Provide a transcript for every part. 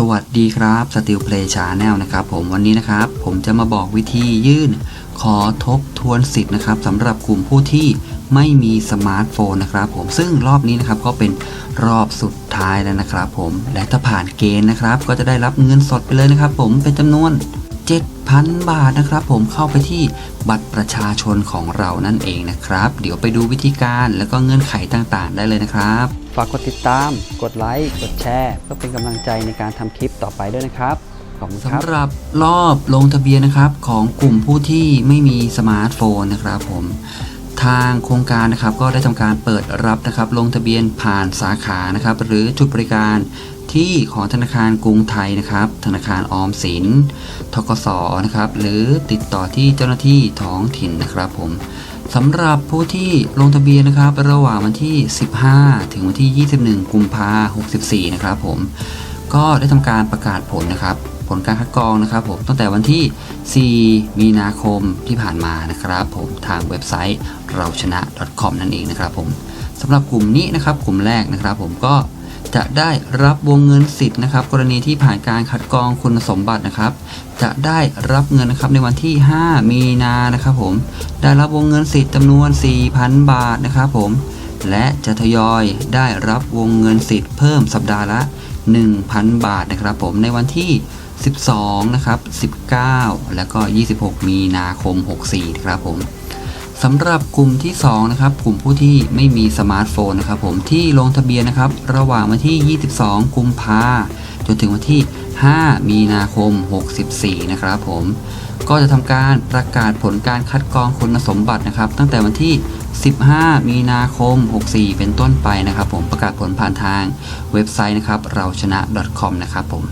สวัสดีครับ Steel Play Channel นะครับผมวันนี้นะครับ ผมจะมาบอกวิธียื่น ขอทบทวนสิทธิ์นะครับสำหรับกลุ่มผู้ที่ไม่มีสมาร์ทโฟนนะครับผมซึ่งรอบนี้นะครับก็เป็นรอบสุดท้ายแล้วนะครับผมและถ้าผ่านเกณฑ์นะครับ ก็จะได้รับเงินสดไปเลยนะครับ ผมเป็นจำนวน 7,000 บาทนะครับ ผมเข้าไปที่บัตรประชาชนของเรานั่นเองนะครับ เดี๋ยวไปดูวิธีการแล้วก็เงื่อนไขต่างๆ ได้เลยนะครับ ฝากกดติดตาม กดไลค์ กดแชร์ เพื่อเป็นกำลังใจในการทำคลิปต่อไปด้วยนะครับขอบคุณครับสำหรับรอบลงทะเบียนนะครับของกลุ่มผู้ที่ไม่มีสมาร์ทโฟนนะครับผมทางโครงการนะครับก็ได้ทำการเปิดรับนะครับลงทะเบียนผ่านสาขานะครับหรือจุดบริการ ที่ของธนาคารกรุงไทยนะครับ ธนาคารออมสินทกสนะครับ หรือติดต่อที่เจ้าหน้าที่ท้องถิ่นนะครับผมสำหรับผู้ที่ลงทะเบียนนะครับ ระหว่างวันที่ 15 ถึงวันที่ 21 กุมภาพันธ์64 นะครับผม ก็ได้ทำการประกาศผลนะครับ ผลการคัดกรองนะครับผม ตั้งแต่วันที่ 4 มีนาคมที่ผ่านมานะครับ ผมทางเว็บไซต์เราชนะ .com นั่นเองนะครับผมสำหรับกลุ่มนี้นะครับ กลุ่มแรกนะครับ ผมก็ จะได้รับวงเงินสิทธิ์นะครับ กรณีที่ผ่านการคัดกรองคุณสมบัตินะครับ จะได้รับเงินนะครับในวันที่ 5 มีนานะครับผมได้รับวงเงินสิทธิ์จำนวน 4,000 บาทนะครับผมและจะทยอยได้รับวงเงินสิทธิ์เพิ่มสัปดาห์ละ 1,000 บาทนะครับ ผมในวันที่ 12 นะครับ 19 แล้วก็ 26 มีนาคม 64 นะครับผม สำหรับกลุ่มที่2นะครับกลุ่มผู้ที่ไม่มีสมาร์ทโฟนนะครับผมที่ลงทะเบียนนะครับระหว่างวันที่ 22 กุมภาจนถึงวันที่ 5 มีนาคม 64 นะครับผมก็จะทำการประกาศผลการคัดกรองคุณสมบัตินะครับ ตั้งแต่วันที่ 15 มีนาคม 64 เป็นต้นไปนะครับ ผมประกาศผลผ่านทางเว็บไซต์นะครับเราชนะ .com นะครับผม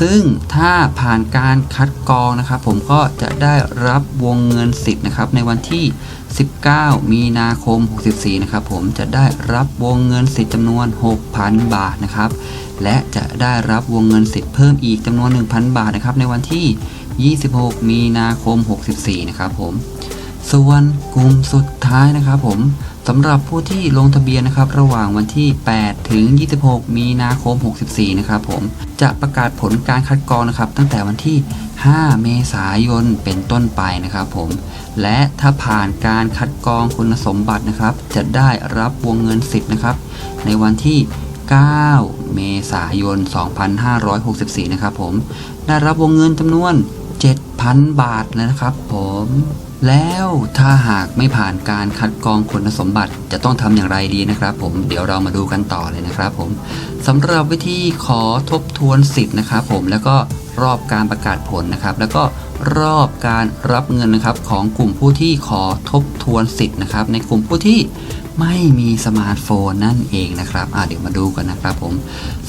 ซึ่งถ้าผ่านการคัดกรองนะครับ ผมก็จะได้รับวงเงินสิทธิ์นะครับ ในวันที่ 19 มีนาคม 64 นะครับ ผมจะได้รับวงเงินสิทธิ์จำนวน 6,000 บาทนะครับ และจะได้รับวงเงินสิทธิ์เพิ่มอีกจำนวน 1,000 บาทนะครับ ในวันที่ 26 มีนาคม 64 นะครับ ผม ส่วนกลุ่มสุดท้ายนะครับ ผม สำหรับผู้ที่ลงทะเบียนนะครับระหว่างวันที่ 8 ถึง 26 มีนาคม 64 นะครับผมจะประกาศผลการคัดกรองนะครับ ตั้งแต่วันที่ 5 เมษายนเป็นต้นไปนะครับผมและถ้าผ่านการคัดกรองคุณสมบัตินะครับ จะได้รับวงเงินสิทธิ์นะครับ ในวันที่ 9 เมษายน 2564 นะครับผมได้รับวงเงินจำนวน 7,000 บาทนะครับผม แล้วถ้าหากไม่ผ่านการคัดกรองคุณสมบัติจะต้องทำอย่างไรดีนะครับ ผมเดี๋ยวเรามาดูกันต่อเลยนะครับ ผมสำหรับวิธีขอทบทวนสิทธิ์นะครับ ผมแล้วก็รอบการประกาศผลนะครับ แล้วก็รอบการรับเงินนะครับของกลุ่มผู้ที่ขอทบทวนสิทธิ์นะครับ ในกลุ่มผู้ที่ ไม่มีสมาร์ทโฟนนั่นเองนะครับอ่าเดี๋ยวมาดูกันนะครับผม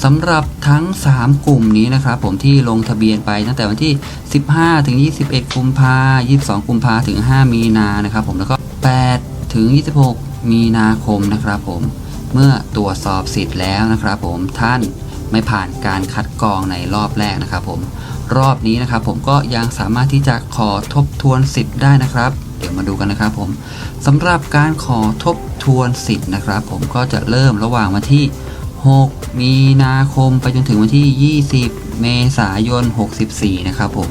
สำหรับทั้ง 3 กลุ่มนี้นะครับผมที่ลงทะเบียนไปตั้งแต่วันที่ 15 ถึง 21 กุมภา22 กุมภาถึง 5 มีนานะครับผมแล้วก็ 8 ถึง 26 มีนาคมนะครับผมเมื่อตรวจสอบสิทธิ์แล้วนะครับผมท่านไม่ผ่านการคัดกรองในรอบแรกนะครับผมรอบนี้นะครับผมก็ยังสามารถที่จะขอทบทวนสิทธิ์ได้นะครับ เดี๋ยวมาดูกันนะครับผมสำหรับการขอทบทวนสิทธิ์นะครับ ผมก็จะเริ่มระหว่างวันที่ 6 มีนาคมไปจนถึงวันที่ 20 เมษายน 64 นะครับผม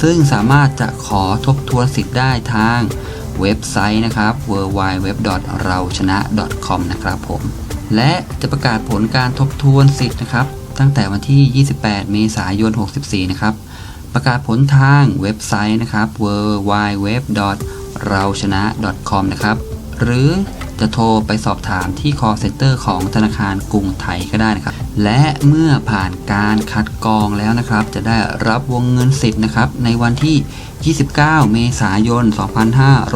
ซึ่งสามารถจะขอทบทวนสิทธิ์ได้ทางเว็บไซต์นะครับ w w w เราชนะ .com นะครับผม และจะประกาศผลการทบทวนสิทธิ์นะครับ ตั้งแต่วันที่ 28 เมษายน 64 นะครับ ประกาศผลทางเว็บไซต์นะครับ w w w เราชนะ .com นะครับ หรือจะโทรไปสอบถามที่ call center ของธนาคารกรุงไทยก็ได้นะครับ และเมื่อผ่านการคัดกรองแล้วนะครับ จะได้รับวงเงินสิทธิ์นะครับในวันที่ 29 เมษายน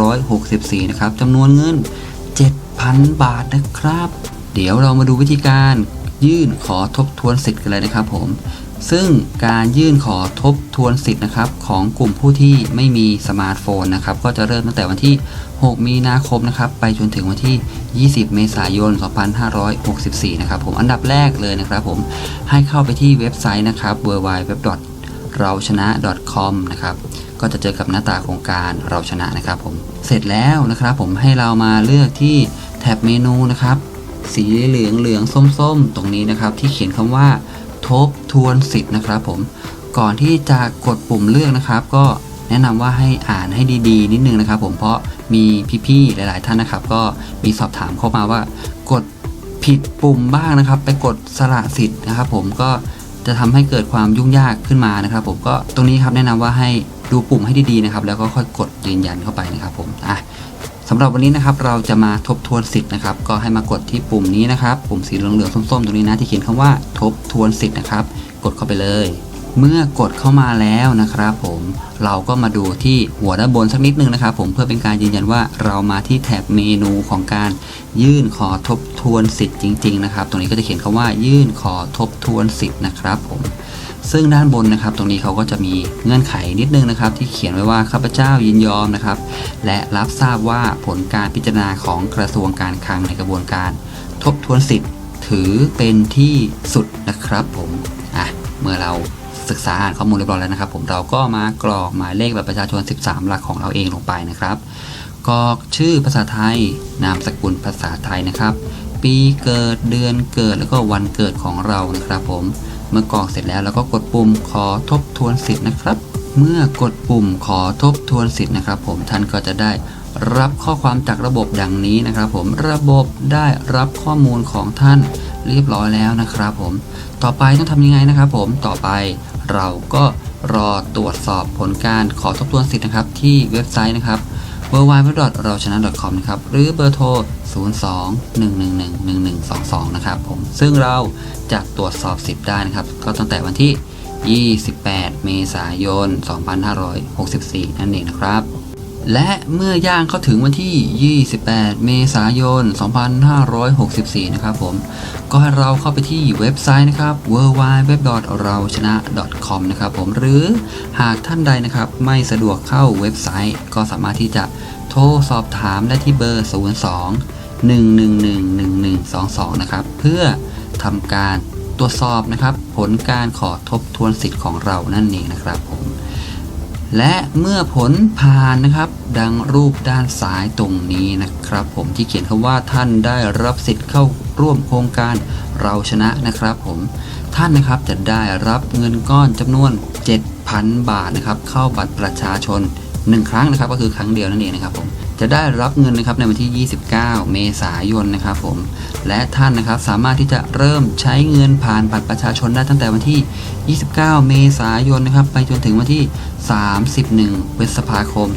2564 นะครับจำนวนเงิน 7,000 บาทนะครับ เดี๋ยวเรามาดูวิธีการยื่นขอทบทวนสิทธิ์กันเลยนะครับผม ซึ่งการยื่นขอทบทวนสิทธิ์นะครับของกลุ่มผู้ที่ไม่มีสมาร์ทโฟนนะครับก็จะเริ่มตั้งแต่วันที่ 6 มีนาคมนะครับไปจนถึงวันที่ 20 เมษายน 2564 นะครับผมอันดับแรกเลยนะครับผมให้เข้าไปที่เว็บไซต์นะครับ w w w เราชนะ .com นะครับก็จะเจอกับหน้าตาโครงการเราชนะนะครับผมเสร็จแล้วนะครับผมให้เรามาเลือกที่แท็บเมนูนะครับสีเหลืองเหลืองส้มส้มๆตรงนี้นะครับที่เขียนคำว่า ทบทวนสิทธิ์นะครับผมก่อนที่จะกดปุ่มเลือกนะครับ ก็แนะนำว่าให้อ่านให้ดีๆ นิดนึงนะครับ ผมเพราะมีพี่ๆหลาย ๆ ท่านนะครับ ก็มีสอบถามเข้ามาว่า กดผิดปุ่มบ้างนะครับ ไปกดสละสิทธิ์นะครับ ผมก็จะทำให้เกิดความยุ่งยากขึ้นมานะครับ ผมก็ตรงนี้ครับแนะนำว่าให้ดูปุ่มให้ดีๆนะครับ แล้วก็ค่อยกดยืนยันเข้าไปนะครับ ผมอะ สำหรับวันนี้นะครับเราจะมาทบทวนสิทธิ์นะครับก็ให้มากดที่ปุ่มนี้นะครับ ปุ่มสีเหลืองๆส้มๆตรงนี้นะที่เขียนคำว่าทบทวนสิทธิ์นะครับ กดเข้าไปเลย เมื่อกดเข้ามาแล้วนะครับผมเราก็มาดูที่หัวด้านบนสักนิดนึงนะครับ ผมเพื่อเป็นการยืนยันว่าเรามาที่แถบเมนูของการยื่นขอทบทวนสิทธิ์จริง ๆ นะครับ ตรงนี้ก็จะเขียนคำว่ายื่นขอทบทวนสิทธิ์นะครับผม ซึ่งด้านบนนะครับ ตรงนี้เขาก็จะมีเงื่อนไขนิดนึงนะครับ ที่เขียนไว้ว่าข้าพเจ้ายินยอมนะครับ และรับทราบว่าผลการพิจารณาของกระทรวงการคลังในกระบวนการ ทบทวนสิทธิ์ ถือเป็นที่สุดนะครับ ผมอะเมื่อเราศึกษาอ่านข้อมูลเรียบร้อยแล้วนะครับ ผมเราก็มากรอกหมายเลขบัตรประชาชน 13 หลักของเราเองลงไปนะครับกรอกชื่อภาษาไทย นามสกุลภาษาไทยนะครับ ปีเกิดเดือนเกิดแล้วก็วันเกิดของเรานะครับ ผม เมื่อกรอกเสร็จแล้วเราก็กดปุ่มขอทบทวนสิทธิ์นะครับ เมื่อกดปุ่มขอทบทวนสิทธิ์นะครับ ผมท่านก็จะได้รับข้อความจากระบบดังนี้นะครับ ผมระบบได้รับข้อมูลของท่านเรียบร้อยแล้วนะครับผมต่อไปต้องทำยังไงนะครับ ผมต่อไปเราก็รอตรวจสอบผลการขอทบทวนสิทธิ์นะครับ ที่เว็บไซต์นะครับ w w w เราชนะ .com นะครับหรือเบอร์โทร 02-111-1122 นะครับผม ซึ่งเราจะตรวจสอบสิทธิ์ได้นะครับ ก็ตั้งแต่วันที่ 28 เมษายน 2564 นั่นเองนะครับ และเมื่อย่างเข้าถึงวันที่ 28 เมษายน 2564 นะครับผม ก็ให้เราเข้าไปที่เว็บไซต์นะครับ w w w เราชนะ .com นะครับผม หรือหากท่านใดนะครับไม่สะดวกเข้าเว็บไซต์ก็สามารถที่จะโทรสอบถามได้ที่เบอร์ 02 111-1122 นะครับ เพื่อทำการตรวจสอบนะครับ ผลการขอทบทวนสิทธิ์ของเรานั่นเองนะครับผมและเมื่อผลผ่านนะครับ ดังรูปด้านซ้ายตรงนี้นะครับ ผมที่เขียนคำว่าท่านได้รับสิทธิ์เข้าร่วมโครงการเราชนะนะครับ ผมท่านนะครับจะได้รับเงินก้อนจำนวน 7,000 บาทนะครับ เข้าบัตรประชาชน 1 ครั้งนะครับ ก็คือครั้งเดียวนั่นเองนะครับผม จะได้รับเงินนะครับในวันที่ 29 เมษายนนะครับผมและท่านนะครับสามารถที่จะเริ่มใช้เงินผ่านบัตรประชาชนได้ตั้งแต่วันที่ 29 เมษายนนะครับไปจนถึงวันที่ 31 พฤษภาคม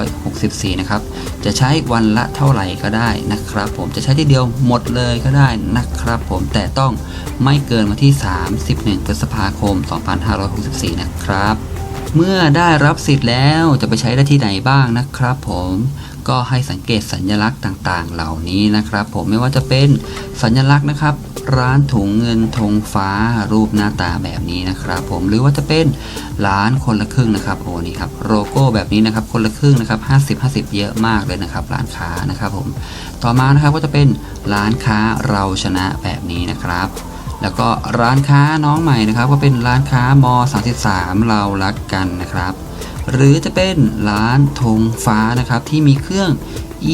2564 นะครับจะใช้วันละเท่าไหร่ก็ได้นะครับ ผมจะใช้ทีเดียวหมดเลยก็ได้นะครับ ผมแต่ต้องไม่เกินวันที่ 31 พฤษภาคม 2564 นะครับเมื่อได้รับสิทธิ์แล้วจะไปใช้ได้ที่ไหนบ้างนะครับผม ก็ให้สังเกตสัญลักษณ์ต่างๆ เหล่านี้นะครับ ผมไม่ว่าจะเป็นสัญลักษณ์นะครับ ร้านถุงเงินธงฟ้ารูปหน้าตาแบบนี้นะครับ ผมหรือว่าจะเป็นร้านคนละครึ่งนะครับโอ้นี่ครับโลโก้แบบนี้นะครับคนละครึ่งนะครับ 50 50 เยอะมากเลยนะครับ ร้านค้านะครับ ผมต่อมานะครับก็จะเป็นร้านค้าเราชนะแบบนี้นะครับแล้วก็ร้านค้าน้องใหม่นะครับ ก็เป็นร้านค้าม 33 เรารักกันนะครับ หรือจะเป็นร้านธงฟ้านะครับที่มีเครื่อง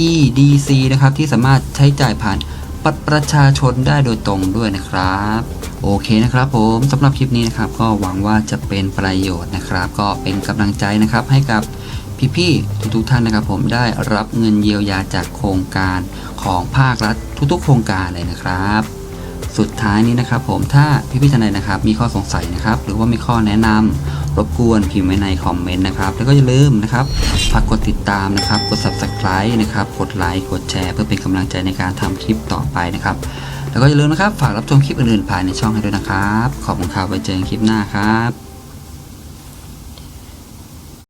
EDC นะครับที่สามารถใช้จ่ายผ่านบัตรประชาชนได้โดยตรงด้วยนะครับ โอเคนะครับผมสำหรับคลิปนี้นะครับก็หวังว่าจะเป็นประโยชน์นะครับ ก็เป็นกำลังใจนะครับให้กับพี่ๆทุกๆท่านนะครับ ผมได้รับเงินเยียวยาจากโครงการของภาครัฐทุกๆ โครงการเลยนะครับ สุดท้ายนี้นะครับ ผมถ้าพี่พี่ๆท่านใดนะครับ มีข้อสงสัยนะครับ หรือว่ามีข้อแนะนำ รบกวนพิมพ์ไว้ในคอมเมนต์นะครับ แล้วก็อย่าลืมนะครับฝากกดติดตามนะครับ กด subscribe นะครับ กดไลค์ กดแชร์เพื่อเป็นกำลังใจในการทำคลิปต่อไปนะครับ แล้วก็อย่าลืมนะครับ ฝากรับชมคลิปอื่นๆภายในช่องให้ด้วยนะครับ ขอบคุณครับไว้เจอกันคลิปหน้าครับ